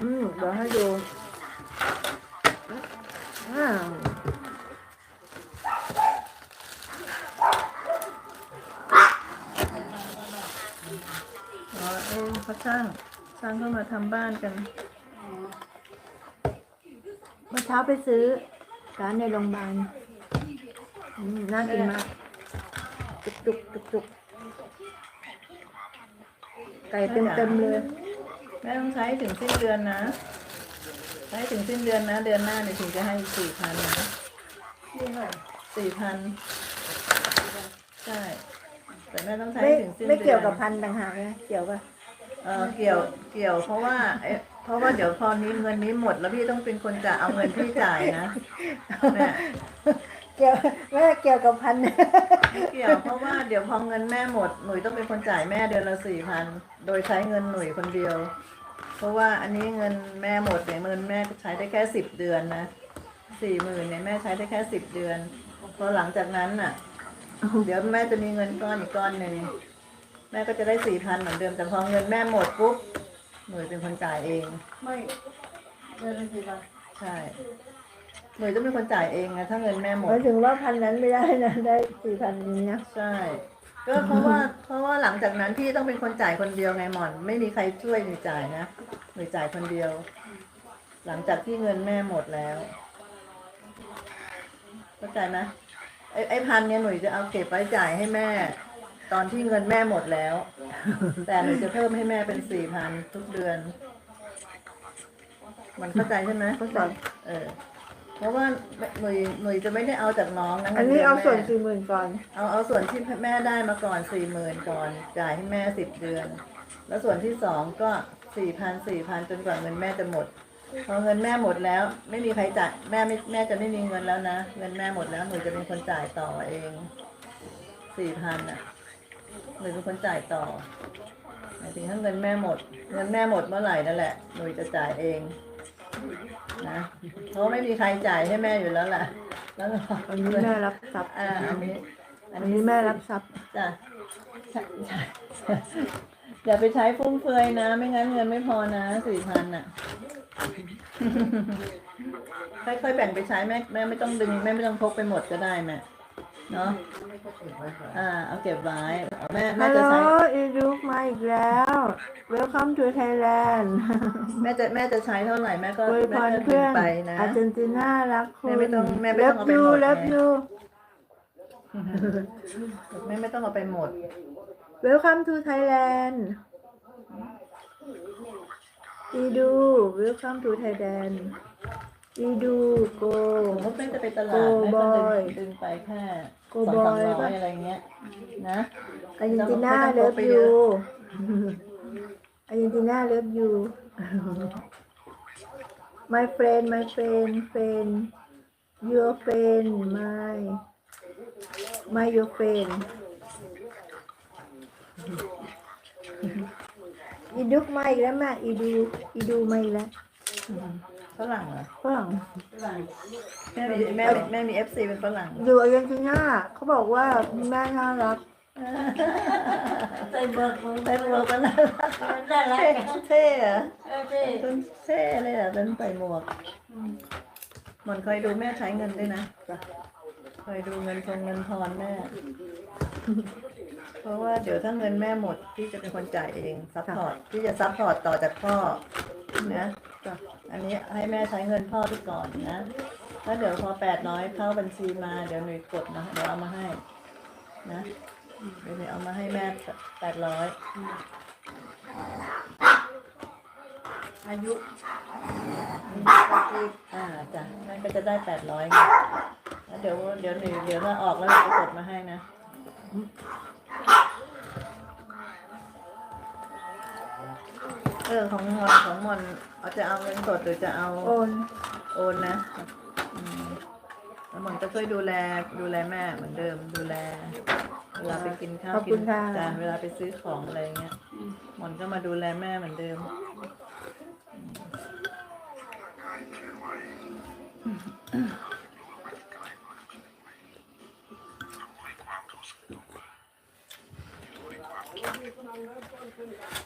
อืมเดี๋ยวให้ดูอ้าวอ๋อเองเขาช่างช่างเข้ามาทำบ้านกัน เมื่อเช้าไปซื้อร้านในโรงพยาบาลอืมน่ากินมาก จุกจุกจุกจุกไก่เต็มเต็มๆเลย ม่ต้องใช้ถึงสิ้นเดือนนะ ใช้ถึงสิ้นเดือนนะ เดือนหน้าเนี่ยถึงจะให้สี่พันนะนี่ค่ะสี่พันใช่แต่แม่ต้องใช้ไม่ถึงสิ้นเดือน ไม่เกี่ยวกับพันธุ์ต่างหากนะเกี่ยวป่ะเออเกี่ยวเกี่ยวเพราะว่าเอ๊ะเพราะว่าเดี๋ยวพอนี้เงินนี้หมดแล้วพี่ต้องเป็นคนจะเอาเงินพี่จ่ายนะแม่ เกี่ยวไม่เกี่ยวกับพันธุ์ไม่เกี่ยวเพราะว่าเดี๋ยวพอเงินแม่หมดหนุ่ยต้องเป็นคนจ่ายแม่เดือนละสี่พันโดยใช้เงินหนุ่ยคนเดียว เพราะว่าอันนี้เงินแม่หมดเนี่ยเงินแม่ใช้ได้แค่สิบเดือนนะสี่หมื่นเนี่ยแม่ใช้ได้แค่สิบเดือนพอหลังจากนั้นน่ะ เดี๋ยวแม่จะมีเงินก้อนอีกก้อนหนึ่งแม่ก็จะได้สี่พันเหมือนเดิมแต่พอเงินแม่หมดปุ๊บหน่วยเป็นคนจ่ายเอง ไม่เดือนละสี่พันใช่ หน่วยต้องเป็นคนจ่ายเองนะถ้าเงินแม่หมหดมายถึงว่าพันนั้นไม่ได้นะได้สี่พันอย่างเนี้ยใช่ ก็เพราะว่าเพราะว่าหลังจากนั้นพี่ต้องเป็นคนจ่ายคนเดียวไงหมอน ไม่มีใครช่วยหน่วยจ่ายนะหน่วยจ่ายคนเดียว หลังจากที่เงินแม่หมดแล้วเข้าใจไหมไอ้ไอ้พันเนี่ยหน่วยจะเอาเก็บไว้จ่ายให้แม่ ตอนที่เงินแม่หมดแล้ว แต่หนูจะเพิ่มให้แม่เป็นสี่พันทุกเดือน มันเข้าใจใช่ไหมเข้าใจเออ เพราะว่าหน่วยหน่วยจะไม่ได้เอาจากน้องนะอันนี้งิดืเอาส่วนแม่สี่หมื่นก่อน เอาเอาส่วนที่แม่ได้มาก่อนสี่หมื่นก่อน จ่ายให้แม่สิบเดือน แล้วส่วนที่สองก็สี่พันสี่พันจนกว่าเงินแม่จะหมด พอเงินแม่หมดแล้ว ไม่มีใครจ่ายแม่ไม่แม่จะไม่มีเงินแล้วนะเงินแม่หมดแล้วหนูจะเป็นคนจ่ายต่อเองสี่พันอะหนูเป็นคนจ่ายต่อหมายถึงถ้าเงินแม่หมด เงินแม่หมดเมื่อไหร่นั่นแหละหนูจะจ่ายเอง นะเพราะไม่มีใครจ่ายให้แม่อยู่แล้วแหละแล้วก็อันนี้แม่รับทรัพย์ อ่าอันนี้ อันนี้แม่รับทรัพย์จ้ะใช่ใช่อย่าไปใช้ฟุ่มเฟือยนะ ไม่งั้นเงินไม่พอนะสี่พันอะ ค่อยๆแบ่งไปใช้แม่แม่ไม่ต้องดึงแม่ไม่ต้องพกไปหมดก็ได้แม่ เนาะอ่าเอาเก็บไว้เอาแม่แม่ฮัลโหลจะใช้อีดูกมาอีกแล้ว Welcome to Thailand แม่จะแม่จะใช้เท่าไหร่แม่ก็อวยพแม่รก็ดึเพื่งอนไปนะ อาร์เจนตินารักคุณแม่ไม่ต้องแม่ไม่ต้องเอาไปยูหมดเลิฟไงยู แม่ไม่ต้องเอาไปหมด Welcome to Thailand อีดู Welcome to Thailand อีดู go สมมติแม่จะไปตลาด Go แม่ก็ดึ boy งดึงไปแค่ Go สองสาม boy ร้อป่ะยอะไรเงี้ย นะอาร์เจนตินาไม่เลิต้องฟพกไปเยยูอะอาร์เจนตินาเลิฟยู my friend my friend friend your friend my my your friend อีดุกมาอีกแล้วแม่อีดูอีดูมาอีกแล้ว ฝรั่งเหรอฝรั่งแม่มีแม่มีแม่มีเอฟซีเป็นฝรั่งอยู่อาร์เจนตินาเขาบอกว่าแม่น่ารักใส่เบิกมือไปหมวกเป็นอะไรน่ารักเท่อะเท่อะเออเท่เป็นเท่เลยอะเป็นใส่หมวกหมอนเคยดูแม่ใช้เงินด้วยนะเคยดูเงินทงเงินทอนแม่ เพราะว่าเดี๋ยวถ้าเงินแม่หมดพี่จะเป็นคนจ่ายเองซัพพอร์ตพี่จะซัพพอร์ตต่อจากพ่อนะ อันนี้ให้แม่ใช้เงินพ่อไปก่อนนะแล้วเดี๋ยวพอแปดร้อยเข้าบัญชีมาเดี๋ยวหนูกดมาเดี๋ยวเอามาให้ นะเดี๋ยวหนูเอามาให้แม่แปดร้อยอายุอ่าจ้ะแม่ก็จะได้แปดร้อยแล้วเดี๋ยวเดี๋ยวหนูเดี๋ยวถ้าออกแล้วหนูจะกดมาให้นะ เออของมอนของมอนเอาจะเอาเงินสดหรือจะเอาโอนโอนนะอืมแล้วมอนก็ช่วยดูแลดูแลแม่เหมือนเดิมดูแล เวลาไปกินข้าวขอบกิคุณค่ะจ้ะเวลาไปซื้อของอะไรเงี้ยหมอนก็มาดูแลแม่เหมือนเดิม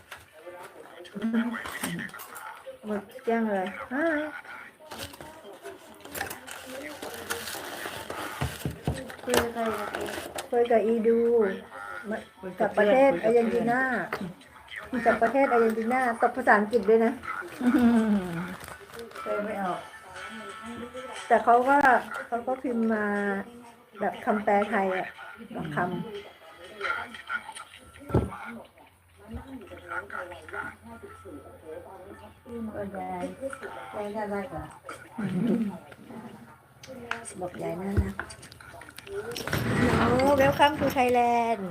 เหมดแจ้งเลยอ้ายคุยกับใครคุยกับอีดูมากับประเทศอาร์เจนตินาจากประเทศอาร์เจนตินาตบภาษาอังกฤษด้วยนะเคยไม่ออก แต่เขาก็เขาก็พิมพ์มาแบบคำแปลไทยอะกับค ก็ยายยายน่ารักอะำบอกใหญ่น่ารักโอ้เวลคัมทูไทยแลนด์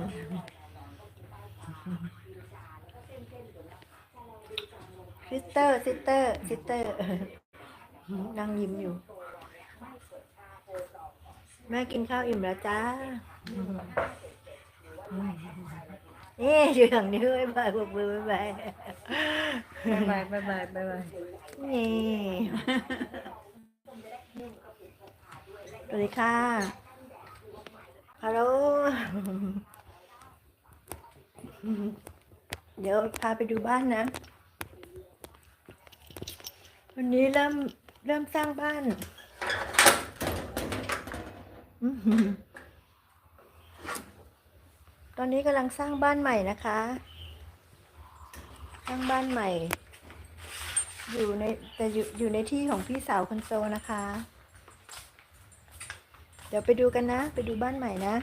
ซิสเตอร์ซิสเตอร์ซิสเตอร์นั่งยิ้มอยู่ แม่กินข้าวอิ่มแล้วจ้า นี่อยู่อย่างนี้บ๊ายบายบกมือบ๊ายบายบายบายบายบายบายนี่สวัสดีค่ะฮัลโหลเดี๋ยวพาไปดูบ้านนะ วันนี้เริ่มเริ่มสร้างบ้าน อื้ม อตอนนี้กำลังสร้างบ้านใหม่นะคะ สร้างบ้านใหม่ อยู่ในแต่อยู่อยู่ในที่ของพี่สาวคนโตนะคะ เดี๋ยวไปดูกันนะ ไปดูบ้านใหม่นะ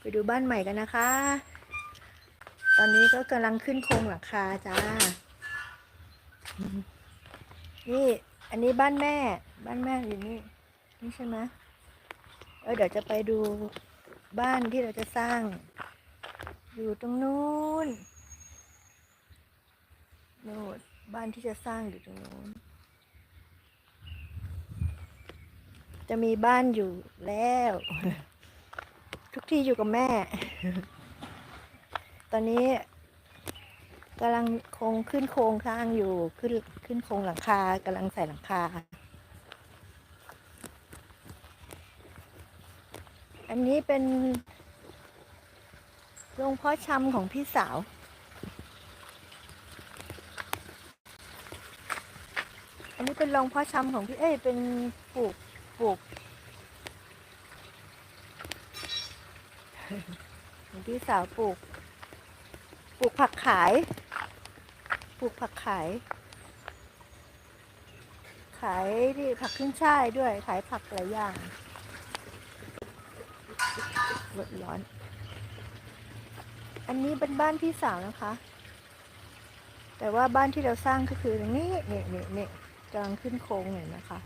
ไปดูบ้านใหม่กันนะคะ ตอนนี้ก็กำลังขึ้นโครงหลังคาจ้า นี่อันนี้บ้านแม่ บ้านแม่อยู่นี่ นี่ใช่ไหมเออเดี๋ยวจะไปดู บ้านที่เราจะสร้าง อยู่ตรงนู้นโน่นบ้านที่จะสร้างอยู่ตรงนู้น จะมีบ้านอยู่แล้ว ทุกที่อยู่กับแม่ ตอนนี้กำลังโครงขึ้นโครงสร้างอยู่ขึ้นขึ้นโครงหลังคากำลังใส่หลังคา อันนี้เป็นโรงเพาะชำของพี่สาว อันนี้เป็นโรงเพาะชำของพี่เอ้ยเป็นปลูกปลูกของพี่สาวปลูก ปลูกผักขาย ปลูกผักขาย ขายที่ผักขึ้นช่ายด้วย ขายผักหลายอย่าง รถร้อน อันนี้เป็นบ้านพี่สาวนะคะ แต่ว่าบ้านที่เราสร้างก็คือตรงนี้นี่นี่นี่กำลังขึ้นโค้งเลยนะคะ